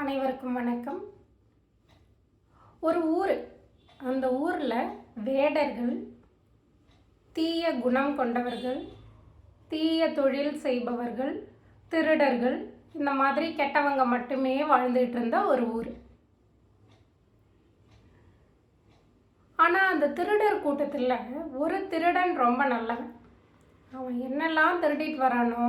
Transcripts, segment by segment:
அனைவருக்கும் வணக்கம். ஒரு ஊர் அந்த ஊரில் வேடர்கள் தீய குணம் கொண்டவர்கள் தீய தொழில் செய்பவர்கள் திருடர்கள் இந்த மாதிரி கெட்டவங்க மட்டுமே வாழ்ந்துட்டு இருந்த ஒரு ஊர். ஆனால் அந்த திருடர் கூட்டத்தில் ஒரு திருடன் ரொம்ப நல்லவன். அவன் என்னெல்லாம் திருடிட்டு வரானோ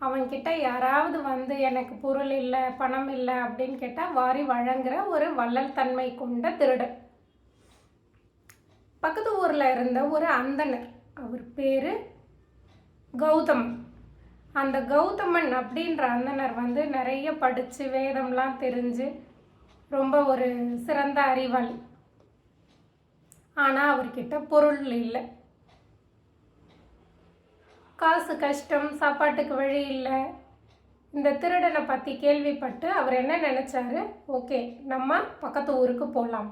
அவன்கிட்ட யாராவது வந்து எனக்கு பொருள் இல்லை பணம் இல்லை அப்படின்னு கேட்டால் வாரி வழங்குற ஒரு வள்ளல் தன்மை கொண்ட திருடன். பக்கத்து ஊரில் இருந்த ஒரு அந்தனர் அவர் பேர் கௌதம். அந்த கௌதமன் அப்படின்ற அந்தனர் வந்து நிறைய படித்து வேதம்லாம் தெரிஞ்சு ரொம்ப ஒரு சிறந்த அறிவாளி. ஆனால் அவர்கிட்ட பொருள் இல்லை. காசு கஷ்டம் சாப்பாட்டுக்கு வழி இல்லை. இந்த திருடனை பற்றி கேள்விப்பட்டு அவர் என்ன நினச்சாரு? ஓகே நம்ம பக்கத்து ஊருக்கு போகலாம்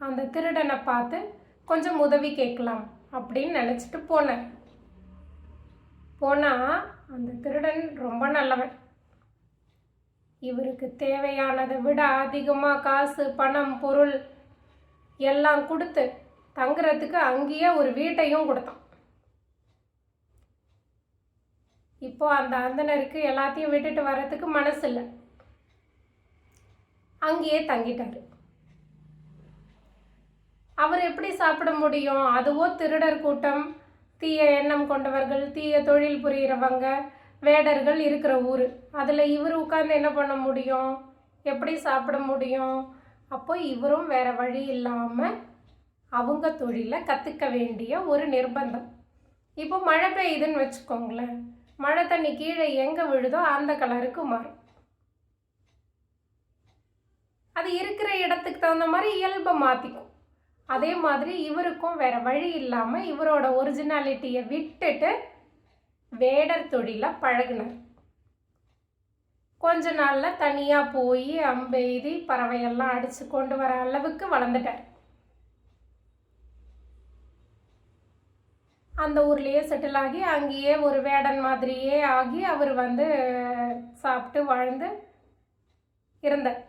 அந்த திருடனை பார்த்து கொஞ்சம் உதவி கேட்கலாம் அப்படின்னு நினச்சிட்டு போனேன். போனால் அந்த திருடன் ரொம்ப நல்லவன். இவருக்கு தேவையானதை விட அதிகமாக காசு பணம் பொருள் எல்லாம் கொடுத்து தங்குறதுக்கு அங்கேயே ஒரு வீட்டையும் கொடுத்தான். இப்போ அந்த அந்தனருக்கு எல்லாத்தையும் விட்டுட்டு வர்றதுக்கு மனசு இல்லை அங்கேயே தங்கிட்டார். அவர் எப்படி சாப்பிட முடியும்? அதுவோ திருடர் கூட்டம் தீய எண்ணம் கொண்டவர்கள் தீய தொழில் புரிகிறவங்க வேடர்கள் இருக்கிற ஊர். அதில் இவர் உட்காந்து என்ன பண்ண முடியும்? எப்படி சாப்பிட முடியும்? அப்போ இவரும் வேற வழி இல்லாமல் அவங்க தொழிலை கற்றுக்க வேண்டிய ஒரு நிர்பந்தம். இப்போ மழை பெய்யுதுன்னு வச்சுக்கோங்களேன். மழை தண்ணி கீழே எங்கே விழுதோ அந்த கலருக்கு மாறும். அது இருக்கிற இடத்துக்கு தகுந்த மாதிரி இயல்பை மாற்றிக்கும் அதே மாதிரி இவருக்கும் வேற வழி இல்லாமல் இவரோட ஒரிஜினாலிட்டியை விட்டுட்டு வேடர் தொழிலை பழகினார். கொஞ்ச நாளில் தனியாக போய் அம்பெய்தி பறவையெல்லாம் அடித்து கொண்டு வர அளவுக்கு வளர்ந்துட்டார். அந்த ஊர்லேயே செட்டில் ஆகி அங்கேயே ஒரு வேடன் மாதிரியே ஆகி அவர் வந்து சாப்பிட்டு வாழ்ந்து இருந்தார்.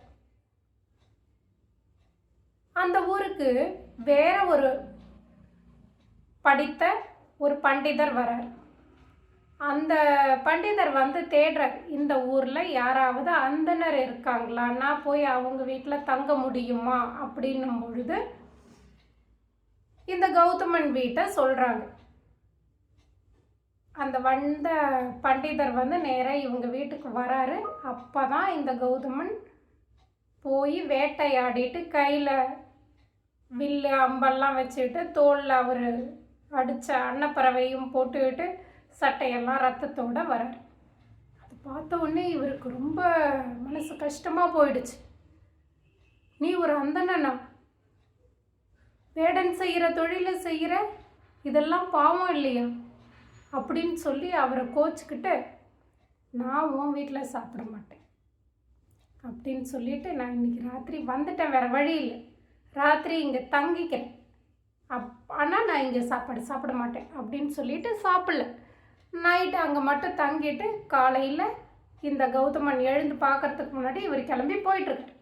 அந்த ஊருக்கு வேற ஒரு படித்த ஒரு பண்டிதர் வரார். அந்த பண்டிதர் வந்து தேடுறார் இந்த ஊரில் யாராவது அந்தனர் இருக்காங்களான்னா போய் அவங்க வீட்டில் தங்க முடியுமா? அப்படின்னும் பொழுது இந்த கௌதமன் வீட்டை சொல்கிறாங்க அந்த வந்த பண்டிதர் வந்து நேராக இவங்க வீட்டுக்கு வராரு. அப்போ தான் இந்த கௌதமன் போய் வேட்டையாடிட்டு கையில் வில்லு அம்பெல்லாம் வச்சுக்கிட்டு தோலில் அவர் அடித்த அன்னப்பறவையும் போட்டுக்கிட்டு சட்டையெல்லாம் ரத்தத்தோடு வரார். அது பார்த்த உடனே இவருக்கு ரொம்ப மனசு கஷ்டமாக போயிடுச்சு. நீ ஒரு அந்தனா வேடன் செய்கிற தொழிலை செய்கிற இதெல்லாம் பாவம் இல்லையா? அப்படின்னு சொல்லி அவரை கோச்சுக்கிட்டு நான் உன் வீட்டில் சாப்பிட மாட்டேன். அப்படின்னு சொல்லிட்டு நான் இன்னைக்கு ராத்திரி வந்துட்டேன் வேறு வழி இல்லை. ராத்திரி இங்கே தங்கிக்கிறேன். அப் ஆனால் நான் இங்கே சாப்பாடு சாப்பிட மாட்டேன் அப்படின்னு சொல்லிட்டு சாப்பிடல. நைட்டு அங்கே மட்டும் தங்கிட்டு காலையில் இந்த கௌதமன் எழுந்து பார்க்கறதுக்கு முன்னாடி இவர் கிளம்பி போயிட்டுருக்காரு.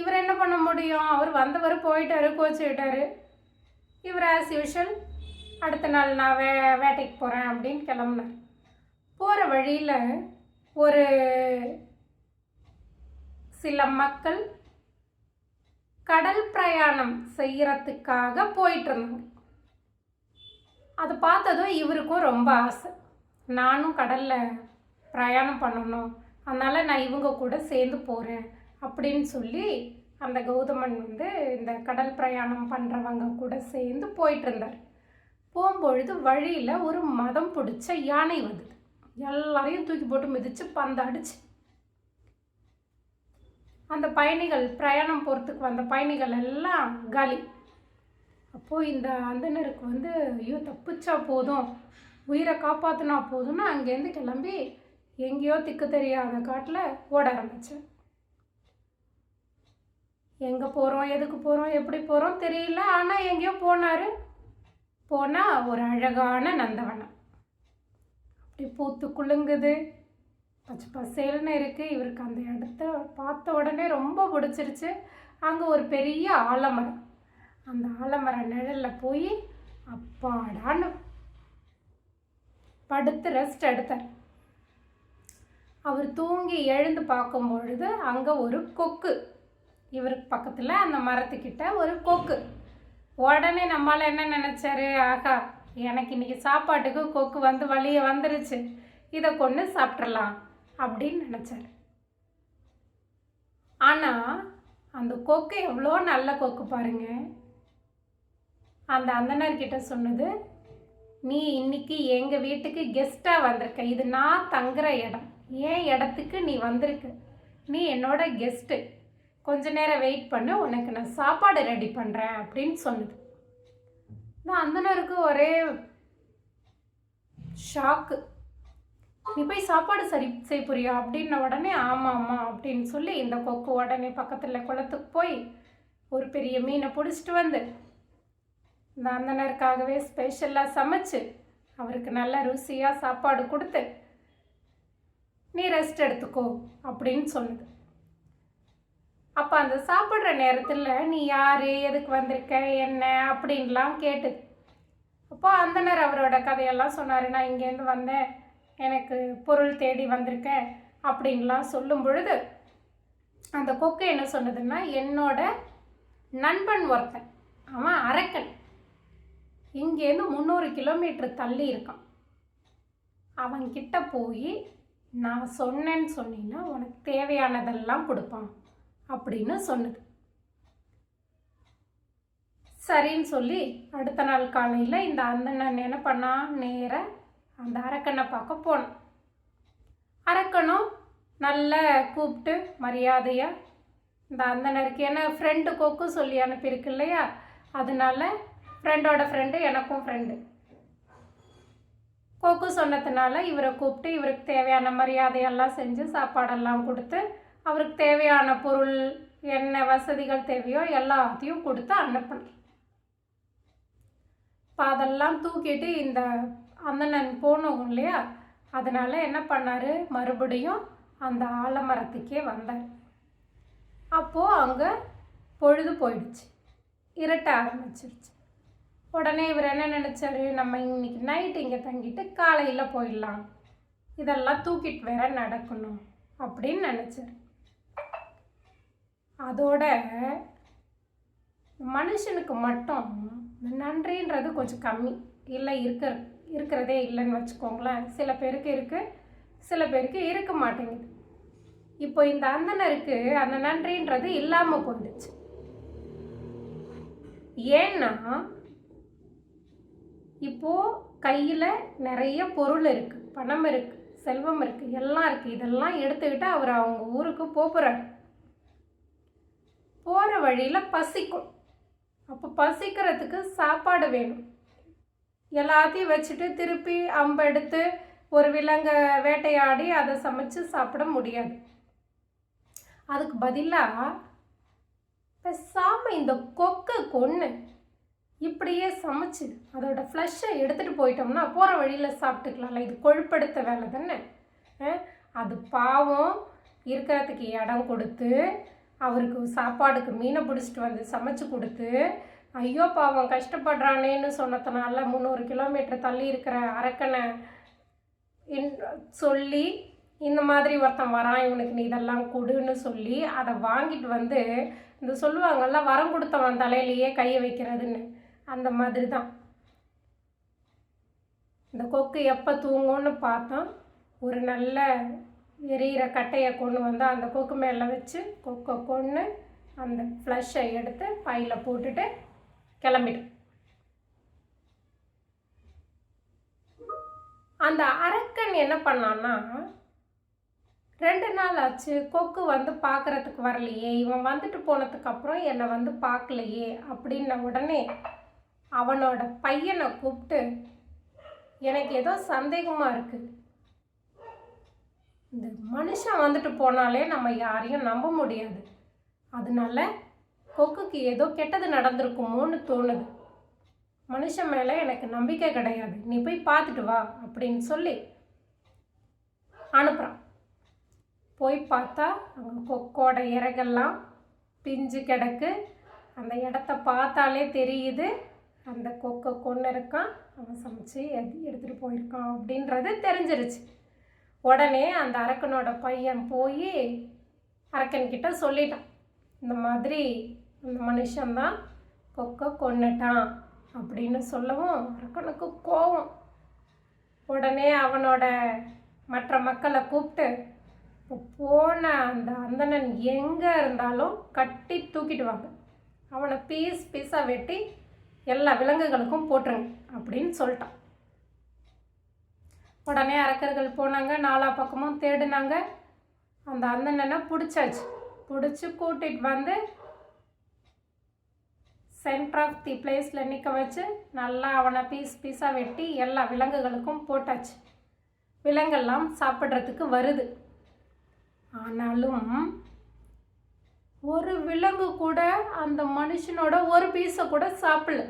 இவர் என்ன பண்ண முடியும்? அவர் வந்தவர் போயிட்டாரு கோச்சிக்கிட்டாரு. இவர் ஆஸ் யூஷுவல் அடுத்த நாள் நான் வே வேட்டைக்கு போகிறேன் அப்படின்னு கிளம்புனார். போகிற வழியில் ஒரு சில மக்கள் கடல் பிரயாணம் செய்கிறதுக்காக போயிட்டுருந்தாங்க அதை அது பார்த்ததும் இவருக்கும் ரொம்ப ஆசை. நானும் கடலில் பிரயாணம் பண்ணணும். அதனால் நான் இவங்க கூட சேர்ந்து போகிறேன் அப்படின்னு சொல்லி அந்த கௌதமன் வந்து இந்த கடல் பிரயாணம் பண்ணுறவங்க கூட சேர்ந்து போயிட்டு இருந்தார் போகும்பொழுது வழியில் ஒரு மதம் பிடிச்ச யானை வந்தது. எல்லாரையும் தூக்கி போட்டு மிதித்து பந்தாடிச்சு அந்த பயணிகள் பிரயாணம் போகிறதுக்கு வந்த பயணிகள் எல்லாம் காலி. அப்போது இந்த அந்தனருக்கு வந்து ஐயோ தப்பிச்சா போதும். உயிரை காப்பாற்றினா போதும்னு அங்கேருந்து கிளம்பி எங்கேயோ திக்கு தெரியாத காட்டில் ஓட ஆரம்பித்தேன் எங்கே போகிறோம் எதுக்கு போகிறோம் எப்படி போகிறோம் தெரியல. ஆனால் எங்கேயோ போனார். போனால் ஒரு அழகான நந்தவனம். அப்படி பூத்து குலுங்குது. பச்சை பசேல்னு இருக்குது இவருக்கு அந்த இடத்த பார்த்த உடனே ரொம்ப பிடிச்சிருச்சு. அங்கே ஒரு பெரிய ஆலமரம். அந்த ஆலமர நிழலில் போய் அப்பாடான்னு படுத்து ரெஸ்ட் எடுத்தார். அவர் தூங்கி எழுந்து பார்க்கும் பொழுது அங்கே ஒரு கொக்கு. இவருக்கு பக்கத்தில் அந்த மரத்துக்கிட்ட ஒரு கொக்கு. உடனே நம்மளால் என்ன நினச்சாரு? ஆகா எனக்கு இன்றைக்கி சாப்பாட்டுக்கு கொக்கு வந்து வழியே வந்துருச்சு. இதை கொண்டு சாப்பிட்றலாம் அப்படின்னு நினச்சாரு. ஆனால் அந்த கொக்கு எவ்வளோ நல்ல கொக்கு பாருங்க. அந்த அந்தனர்கிட்ட சொன்னது நீ இன்னைக்கு எங்கள் வீட்டுக்கு கெஸ்ட்டாக வந்திருக்க. இது நான் தங்குற இடம். ஏன் இடத்துக்கு நீ வந்திருக்க. நீ என்னோட கெஸ்ட்டு. கொஞ்ச நேரம் வெயிட் பண்ணு உனக்கு நான் சாப்பாடு ரெடி பண்ணுறேன் அப்படின்னு சொன்னது நான் அந்தனருக்கு ஒரே ஷாக்கு நீ போய் சாப்பாடு சரி செய்ய புரியா அப்படின்ன உடனே ஆமாம் ஆமாம் அப்படின்னு சொல்லி இந்த கொக்கு உடனே பக்கத்தில் குளத்துக்கு போய் ஒரு பெரிய மீனை பிடிச்சிட்டு வந்து இந்த அந்தனருக்காகவே ஸ்பெஷலாக சமைச்சு அவருக்கு நல்லா ருசியாக சாப்பாடு கொடுத்து நீ ரெஸ்ட் எடுத்துக்கோ அப்படின்னு சொன்னது அப்போ அந்த சாப்பிட்ற நேரத்தில் நீ யார்? எதுக்கு வந்திருக்க? என்ன? அப்படின்லாம் கேட்டுது அப்போ அந்தனர் அவரோட கதையெல்லாம் சொன்னார் நான் இங்கேருந்து வந்தேன். எனக்கு பொருள் தேடி வந்திருக்கேன் அப்படின்லாம் சொல்லும் பொழுது அந்த கொக்கு என்ன சொன்னதுன்னா என்னோட நண்பன் ஒருத்தன். அவன் அரக்கன். இங்கேருந்து முந்நூறு கிலோமீட்டர் தள்ளி இருக்கான். அவன்கிட்ட போய் நான் சொன்னேன்னு சொன்னீங்கன்னா உனக்கு தேவையானதெல்லாம் கொடுப்பான். அப்படின்னு சொன்னது. சரின்னு சொல்லி அடுத்த நாள் காலையில் இந்த அந்தண்ணன் என்ன பண்ணான் நேராக அந்த அரக்கனை பார்க்க போனோம் அரக்கனும் நல்ல கூப்பிட்டு மரியாதையாக இந்த அந்தனருக்கு ஏன்னா ஃப்ரெண்டு கொக்கு சொல்லி அனுப்பியிருக்கு இல்லையா? அதனால ஃப்ரெண்டோட ஃப்ரெண்டு எனக்கும் ஃப்ரெண்டு கொக்கு சொன்னதுனால இவரை கூப்பிட்டு இவருக்கு தேவையான மரியாதையெல்லாம் செஞ்சு சாப்பாடெல்லாம் கொடுத்து அவருக்கு தேவையான பொருள் என்ன வசதிகள் தேவையோ எல்லாத்தையும் கொடுத்து அனுப்பணும். இப்போ அதெல்லாம் தூக்கிட்டு இந்த அந்தணன் போனோம் இல்லையா? அதனால் என்ன பண்ணார்? மறுபடியும் அந்த ஆலமரத்துக்கே வந்தார். அப்போது அங்கே பொழுது போயிடுச்சு. இரட்ட ஆரம்பிச்சிருச்சு. உடனே இவர் என்ன நினச்சாரு? நம்ம இன்னைக்கு நைட் இங்கே தங்கிட்டு காலையில் போயிடலாம். இதெல்லாம் தூக்கிட்டு வேற நடக்கணும் அப்படின்னு நினச்சார். அதோட மனுஷனுக்கு மட்டும் நன்றின்றது கொஞ்சம் கம்மி. இல்லை இருக்கிற இருக்கிறதே இல்லைன்னு வச்சுக்கோங்களேன். சில பேருக்கு இருக்குது சில பேருக்கு இருக்க மாட்டேங்குது. இப்போ இந்த அந்தனருக்கு அந்த நன்றின்றது இல்லாமல் போயிடுச்சு. ஏன்னா இப்போது கையில் நிறைய பொருள் இருக்குது பணம் இருக்குது செல்வம் இருக்குது எல்லாம் இருக்குது இதெல்லாம் எடுத்துக்கிட்டு அவர் அவங்க ஊருக்கு போகிறார் போகிற வழியில் பசிக்கும். அப்போ பசிக்கிறதுக்கு சாப்பாடு வேணும். எல்லாத்தையும் வச்சுட்டு திருப்பி அம்பெடுத்து ஒரு விலங்கை வேட்டையாடி அதை சமைச்சு சாப்பிட முடியாது. அதுக்கு பதிலாக பேசாமல் இந்த கொக்கை கொன்று இப்படியே சமைச்சு அதோட ஃப்ளஷை எடுத்துகிட்டு போயிட்டோம்னா போகிற வழியில் சாப்பிட்டுக்கலாம்ல. இது கொழுப்படுத்த வேலை தானே? அது பாவம். இருக்கிறதுக்கு இடம் கொடுத்து அவருக்கு சாப்பாடுக்கு மீனை பிடிச்சிட்டு வந்து சமைச்சு கொடுத்து ஐயோ பாவம் கஷ்டப்படுறானேன்னு சொன்னதுனால முந்நூறு கிலோமீட்டர் தள்ளி இருக்கிற அரக்கனை சொல்லி இந்த மாதிரி ஒருத்தன் வரான் இவனுக்கு நீ இதெல்லாம் கொடுன்னு சொல்லி அதை வாங்கிட்டு வந்து இந்த சொல்லுவாங்கல்ல வரம் கொடுத்தவன் தலையிலேயே கையை வைக்கிறதுன்னு. அந்த மாதிரி தான் இந்த கொக்கு எப்போ தூங்கும்னு பார்த்தோம் ஒரு நல்ல எரியிற கட்டையை கொண்டு வந்து அந்த கொக்கு மேலே வச்சு கொக்கை கொன்று அந்த ஃப்ளஷை எடுத்து பையில் போட்டுட்டு கிளம்பிடும் அந்த அரக்கன் என்ன பண்ணான்னா ரெண்டு நாள் ஆச்சு கொக்கு வந்து பார்க்கறதுக்கு வரலையே இவன் வந்துட்டு போனதுக்கப்புறம் என்னை வந்து பார்க்கலையே அப்படின்ன உடனே அவனோட பையனை கூப்பிட்டு எனக்கு ஏதோ சந்தேகமாக இருக்குது இந்த மனுஷன் வந்துட்டு போனாலே நம்ம யாரையும் நம்ப முடியாது. அதனால கொக்குக்கு ஏதோ கெட்டது நடந்திருக்குமோன்னு தோணுது. மனுஷன் மேலே எனக்கு நம்பிக்கை கிடையாது. நீ போய் பார்த்துட்டு வா அப்படின்னு சொல்லி அனுப்புகிறான் போய் பார்த்தா அங்கே கொக்கோட இறகெல்லாம் பிஞ்சு கிடக்கு. அந்த இடத்த பார்த்தாலே தெரியுது. அந்த கொக்கை கொண்டு இருக்கான் அவன் சமைச்சு எது எடுத்துகிட்டு போயிருக்கான் அப்படின்றது தெரிஞ்சிருச்சு. உடனே அந்த அரக்கனோட பையன் போய் அரக்கன்கிட்ட சொல்லிட்டான். இந்த மாதிரி அந்த மனுஷன்தான் கொக்கை கொன்னுட்டான் அப்படின்னு சொல்லவும் அரக்கனுக்கு கோவம். உடனே அவனோட மற்ற மக்களை கூப்பிட்டு போன அந்த அந்தணன் எங்கே இருந்தாலும் கட்டி தூக்கிட்டு வாங்க. அவனை பீஸ் பீஸாக வெட்டி எல்லா விலங்குகளுக்கும் போட்டுருங்க அப்படின்னு சொல்லிட்டான். உடனே அரக்கர்கள் போனாங்க நாலா பக்கமும் தேடினாங்க. அந்த அந்தண்ணனை பிடிச்சாச்சு. பிடிச்சி கூட்டிகிட்டு வந்து சென்டர் ஆஃப் தி பிளேஸில் நிற்க வச்சு நல்லா அவனை பீஸ் பீஸாக வெட்டி எல்லா விலங்குகளுக்கும் போட்டாச்சு. விலங்கெல்லாம் சாப்பிட்றதுக்கு வருது. ஆனாலும் ஒரு விலங்கு கூட அந்த மனுஷனோட ஒரு பீஸை கூட சாப்பிடல.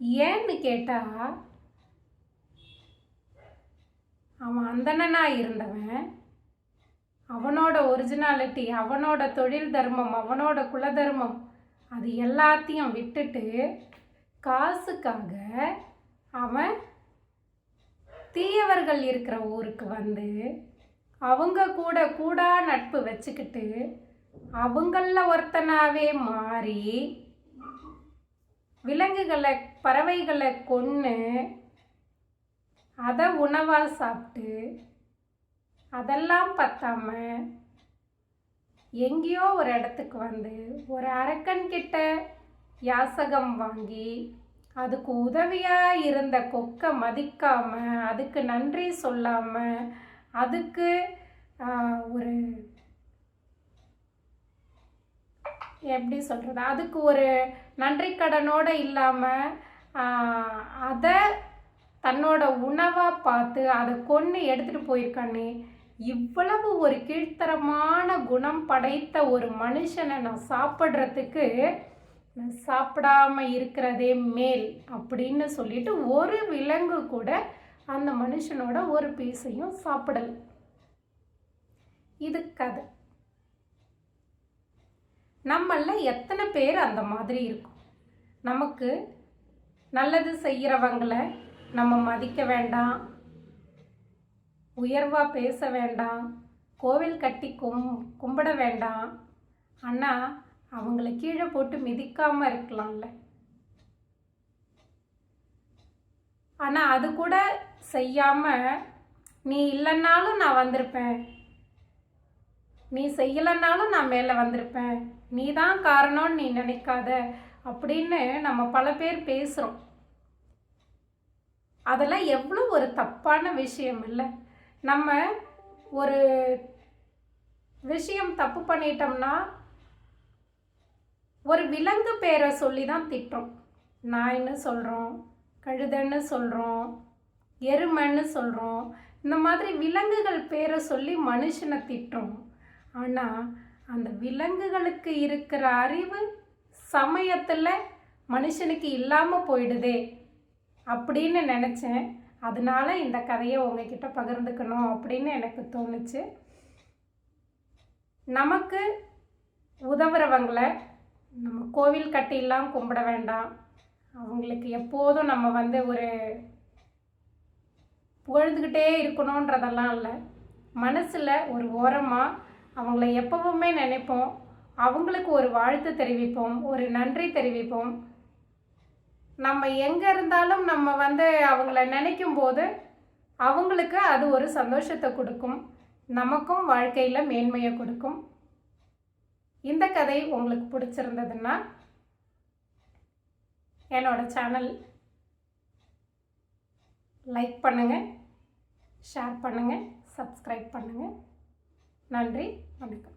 ஏன்னு கேட்டா அவன் அந்தணனா இருந்தவன். அவனோட ஒரிஜினாலிட்டி அவனோட தொழில் தர்மம் அவனோட குல தர்மம் அது எல்லாத்தையும் விட்டுட்டு காசுக்காக அவன் தீயவர்கள் இருக்கிற ஊருக்கு வந்து அவங்க கூட கூடா நட்பு வச்சுக்கிட்டு அவங்கள ஒருத்தனாவே மாறி விலங்குகளை பறவைகளை கொன்று அதை உணவாக சாப்பிட்டு அதெல்லாம் பத்தாம எங்கேயோ ஒரு இடத்துக்கு வந்து ஒரு அரக்கன்கிட்ட யாசகம் வாங்கி அதுக்கு உதவியாக இருந்த கொக்கை மதிக்காம அதுக்கு நன்றி சொல்லாமல் அதுக்கு ஒரு எப்படி சொல்கிறது அதுக்கு ஒரு நன்றி கடனோடு இல்லாமல் அதை தன்னோட உணவாக பார்த்து அதை கொன்று எடுத்துகிட்டு போயிருக்கானே. இவ்வளவு ஒரு கீழ்த்தரமான குணம் படைத்த ஒரு மனுஷனை நான் சாப்பிட்றதுக்கு சாப்பிடாம இருக்கிறதே மேல் அப்படின்னு சொல்லிட்டு ஒரு விலங்கு கூட அந்த மனுஷனோட ஒரு பீஸையும் சாப்பிடல. இது கதை. நம்மள எத்தனை பேர் அந்த மாதிரி இருக்கும்? நமக்கு நல்லது செய்கிறவங்களை நம்ம மதிக்க வேண்டாம். உயர்வாக பேச வேண்டாம். கோவில் கட்டி கும் கும்பிட வேண்டாம். ஆனால் அவங்கள கீழே போட்டு மிதிக்காமல் இருக்கலாம்ல. ஆனால் அது கூட செய்யாமல் நீ இல்லைன்னாலும் நான் வந்திருப்பேன். நீ செய்யலைன்னாலும் நான் மேலே வந்திருப்பேன். நீ தான் காரணம்னு நீ நினைக்காத. அப்படின்னு நம்ம பல பேர் பேசுகிறோம் அதெல்லாம் எவ்வளோ ஒரு தப்பான விஷயம் இல்லை. நம்ம ஒரு விஷயம் தப்பு பண்ணிட்டோம்னா ஒரு விலங்கு பேரை சொல்லி தான் திட்டுறோம். நாய்ன்னு சொல்கிறோம் கழுதன்னு சொல்கிறோம் எருமைன்னு சொல்கிறோம் இந்த மாதிரி விலங்குகள் பேரை சொல்லி மனுஷனை திட்டுறோம். ஆனால் அந்த விலங்குகளுக்கு இருக்கிற அறிவு சமயத்தில் மனுஷனுக்கு இல்லாமல் போயிடுதே. அப்படின்னு நினச்சேன். அதனால இந்த கதையை உங்ககிட்ட பகிர்ந்துக்கணும் அப்படின்னு எனக்கு தோணுச்சு. நமக்கு உதவுறவங்களை நம்ம கோவில் கட்டிலாம் கும்பிட வேண்டாம். அவங்களுக்கு எப்போதும் நம்ம வந்து ஒரு புகழ்ந்துக்கிட்டே இருக்கணுன்றதெல்லாம் இல்லை. மனசில் ஒரு ஓரமாக அவங்கள எப்பவுமே நினைப்போம். அவங்களுக்கு ஒரு வாழ்த்து தெரிவிப்போம். ஒரு நன்றி தெரிவிப்போம். நம்ம எங்கே இருந்தாலும் நம்ம வந்து அவங்கள நினைக்கும் போது அவங்களுக்கு அது ஒரு சந்தோஷத்தை கொடுக்கும். நமக்கும் வாழ்க்கையில் மேன்மையை கொடுக்கும். இந்த கதை உங்களுக்கு பிடிச்சிருந்ததுன்னா என்னோட சேனல் லைக் பண்ணுங்கள் ஷேர் பண்ணுங்கள் சப்ஸ்கிரைப் பண்ணுங்கள் நன்றி வணக்கம்.